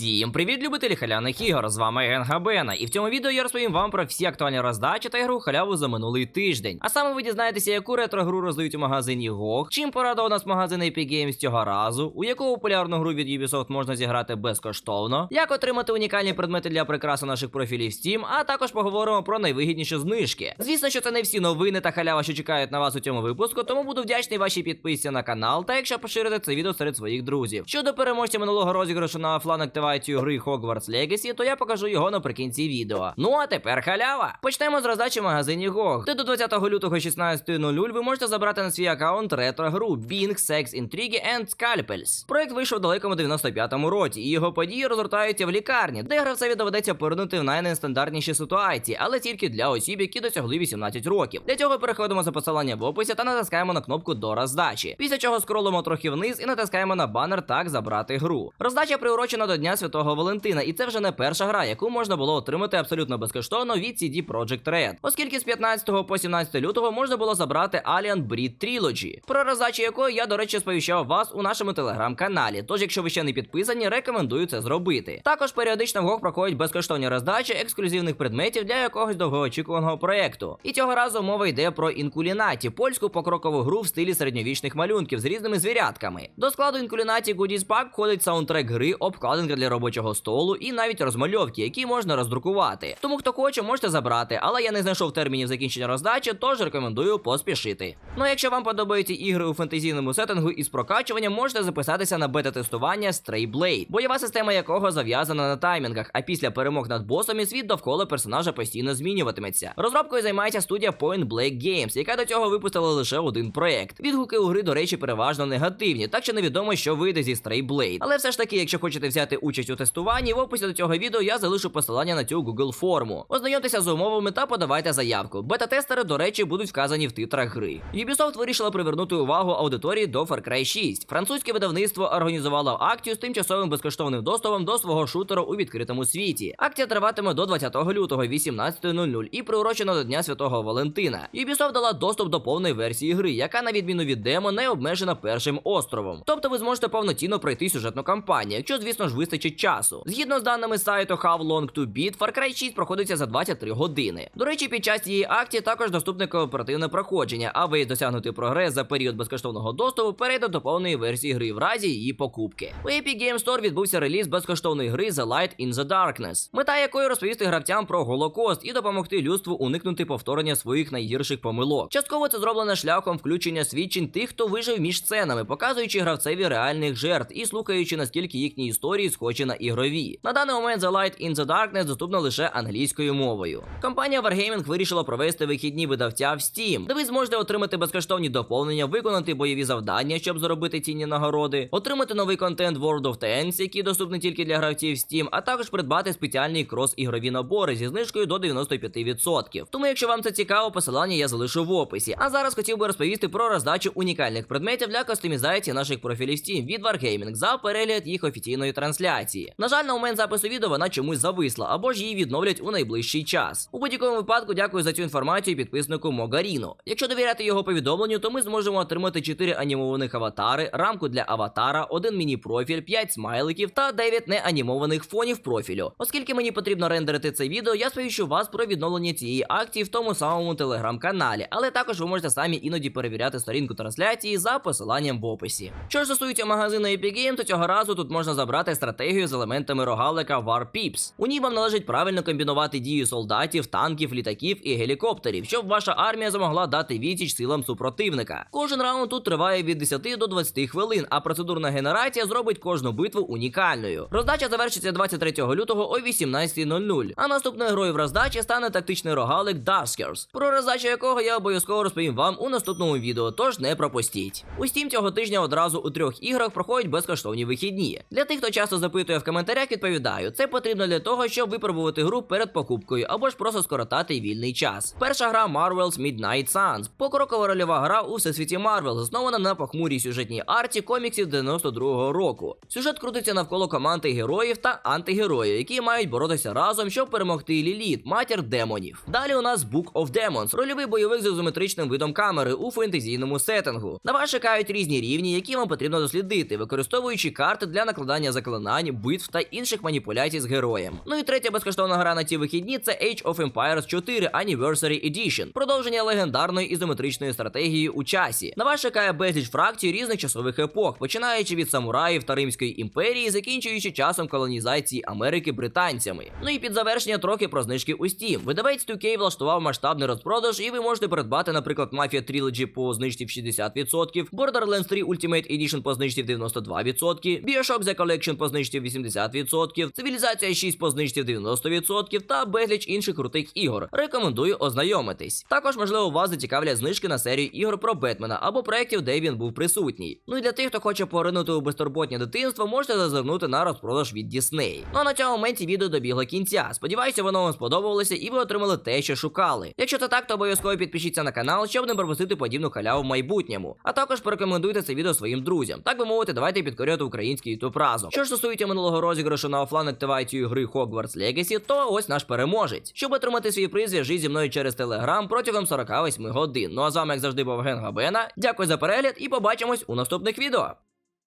Всім привіт, любителі халяних ігор! З вами Генга Бена. І в цьому відео я розповім вам про всі актуальні роздачі та ігру халяву за минулий тиждень. А саме ви дізнаєтеся, яку ретро-гру роздають у магазині GOG, чим порадував нас магазин Epic Games цього разу, у яку популярну гру від Ubisoft можна зіграти безкоштовно, як отримати унікальні предмети для прикраси наших профілів Steam, а також поговоримо про найвигідніші знижки. Звісно, що це не всі новини та халява, що чекають на вас у цьому випуску, тому буду вдячний вашій підписці на канал та якщо поширите це відео серед своїх друзів. Щодо переможця минулого розіграшу на офлайн активацію гри Hogwarts Legacy, то я покажу його наприкінці відео. Ну а тепер халява. Почнемо з роздачі в магазині GOG. Де до 20 лютого 16.00 ви можете забрати на свій аккаунт ретро-гру Bing, Sex, Intrigue and Scalpels. Проект вийшов в далекому 95-му році, і його події розгортаються в лікарні, де гравцеві доведеться повернути в найнестандартніші ситуації, але тільки для осіб, які досягли 18 років. Для цього переходимо за посиланням в описі та натискаємо на кнопку до роздачі. Після чого скролимо трохи вниз і натискаємо на банер так забрати гру. Роздача приурочена до Дня Святого Валентина, і це вже не перша гра, яку можна було отримати абсолютно безкоштовно від CD Projekt Red. Оскільки з 15 по 17 лютого можна було забрати Alien Breed Trilogy, про роздачу якої я, до речі, сповіщав вас у нашому телеграм-каналі. Тож, якщо ви ще не підписані, рекомендую це зробити. Також періодично в GOG проходять безкоштовні роздачі ексклюзивних предметів для якогось довгоочікуваного проекту. І цього разу мова йде про інкулінаті, польську покрокову гру в стилі середньовічних малюнків з різними звірятками. До складу інкулінаті Goodies Pack входить саундтрек гри, обкладинка для робочого столу і навіть розмальовки, які можна роздрукувати. Тому хто хоче, можете забрати, але я не знайшов термінів закінчення роздачі, тож рекомендую поспішити. Ну а якщо вам подобаються ігри у фентезійному сеттингу із прокачуванням, можете записатися на бета-тестування Stray Blade, бойова система якого зав'язана на таймінгах, а після перемог над босами світ довкола персонажа постійно змінюватиметься. Розробкою займається студія Point Blank Games, яка до цього випустила лише один проект. Відгуки у гри, до речі, переважно негативні, так що невідомо, що вийде зі Stray Blade. Але все ж таки, якщо хочете взяти участь у тестуванні, в описі до цього відео я залишу посилання на цю Google форму. Ознайомтеся з умовами та подавайте заявку. Бета-тестери, до речі, будуть вказані в титрах гри. Ubisoft вирішила привернути увагу аудиторії до Far Cry 6. Французьке видавництво організувало акцію з тимчасовим безкоштовним доступом до свого шутера у відкритому світі. Акція триватиме до 20 лютого 18.00 і приурочена до Дня Святого Валентина. Ubisoft дала доступ до повної версії гри, яка, на відміну від демо, не обмежена першим островом. Тобто ви зможете повноцінно пройти сюжетну кампанію, якщо, звісно ж, вистачить часу. Згідно з даними сайту How Long to Beat, Far Cry 6 проходиться за 23 години. До речі, під час цієї акції також доступне кооперативне проходження, а ви досягнути прогрес за період безкоштовного доступу перейде до повної версії гри в разі її покупки. У Epic Games Store відбувся реліз безкоштовної гри The Light in the Darkness, мета якої розповісти гравцям про Голокост і допомогти людству уникнути повторення своїх найгірших помилок. Частково це зроблено шляхом включення свідчень тих, хто вижив між сценами, показуючи гравцеві реальних жертв і слухаючи наскільки їхні історії схожі на ігрові. На даний момент The Light in the Darkness доступна лише англійською мовою. Компанія Wargaming вирішила провести вихідні видавця в Steam, де ви зможете отримати безкоштовні доповнення, виконати бойові завдання, щоб заробити цінні нагороди, отримати новий контент World of Tanks, який доступний тільки для гравців Steam, а також придбати спеціальні крос-ігрові набори зі знижкою до 95%. Тому, якщо вам це цікаво, посилання я залишу в описі. А зараз хотів би розповісти про роздачу унікальних предметів для кастомізації наших профілів Steam від Wargaming за перегляд їх офіційної трансляції. На жаль, на момент запису відео вона чомусь зависла, або ж її відновлять у найближчий час. У будь-якому випадку дякую за цю інформацію підписнику Могаріно. Якщо довіряти його повідомленню, то ми зможемо отримати 4 анімованих аватари, рамку для аватара, один міні-профіль, 5 смайликів та 9 неанімованих фонів профілю. Оскільки мені потрібно рендерити це відео, я сповіщу вас про відновлення цієї акції в тому самому телеграм-каналі, але також ви можете самі іноді перевіряти сторінку трансляції за посиланням в описі. Що ж стосується магазину Epic Games, то цього разу тут можна забрати стратегію з елементами рогалика War Pips. У ній вам належить правильно комбінувати дію солдатів, танків, літаків і гелікоптерів, щоб ваша армія змогла дати відсіч силам супротивника. Кожен раунд тут триває від 10 до 20 хвилин, а процедурна генерація зробить кожну битву унікальною. Роздача завершиться 23 лютого о 18.00. А наступною грою в роздачі стане тактичний рогалик Duskers, про роздачу якого я обов'язково розповім вам у наступному відео, тож не пропустіть. У Steam цього тижня одразу у трьох іграх проходять безкоштовні вихідні. Для тих, хто часто запитує в коментарях, відповідаю, це потрібно для того, щоб випробувати гру перед покупкою або ж просто скоротати вільний час. Перша гра Marvel's Midnight Suns, покрокова рольова гра у всесвіті Marvel, заснована на похмурій сюжетній арті коміксів 92-го року. Сюжет крутиться навколо команди героїв та антигероїв, які мають боротися разом, щоб перемогти Ліліт, матір демонів. Далі у нас Book of Demons, рольовий бойовик з ізометричним видом камери у фентезійному сеттингу. На вас чекають різні рівні, які вам потрібно дослідити, використовуючи карти для накладання заклинань, завдань, битв та інших маніпуляцій з героєм. Ну і третя безкоштовна гра на ті вихідні це Age of Empires 4 Anniversary Edition, продовження легендарної ізометричної стратегії у часі. На вас чекає безліч фракцій різних часових епох, починаючи від самураїв та Римської імперії, закінчуючи часом колонізації Америки британцями. Ну і під завершення трохи про знижки у Steam. Видавець 2K влаштував масштабний розпродаж, і ви можете придбати, наприклад, Mafia Trilogy по знижці в 60%, Borderlands 3 Ultimate Edition по знижці в 92%, Bioshock The Collection по знижці в 80%, Цивілізація 6 по знижці в 90% та безліч інших крутих ігор. Рекомендую ознайомитись. Також, можливо, вас зацікавлять знижки на серію ігор про Бетмена або проєктів, де він був присутній. Ну і для тих, хто хоче поринути у безтурботнє дитинство, можете зазирнути на розпродаж від Disney. Ну а на цьому моменті відео добігло кінця. Сподіваюся, воно вам сподобалося і ви отримали те, що шукали. Якщо це так, то обов'язково підпишіться на канал, щоб не пропустити подібну халяву в майбутньому. А також порекомендуйте це відео своїм друзям. Так би мовити, давайте підкорювати український ютуб разом. Що ж стосується минулого розіграшу на офлайн активацію гри Hogwarts Legacy, то ось наш переможець. Щоб отримати свій приз, зв'яжіть зі мною через телеграм протягом 48 годин. Ну а з вами, як завжди, був Ген Габена. Дякую за перегляд і побачимось у наступних відео.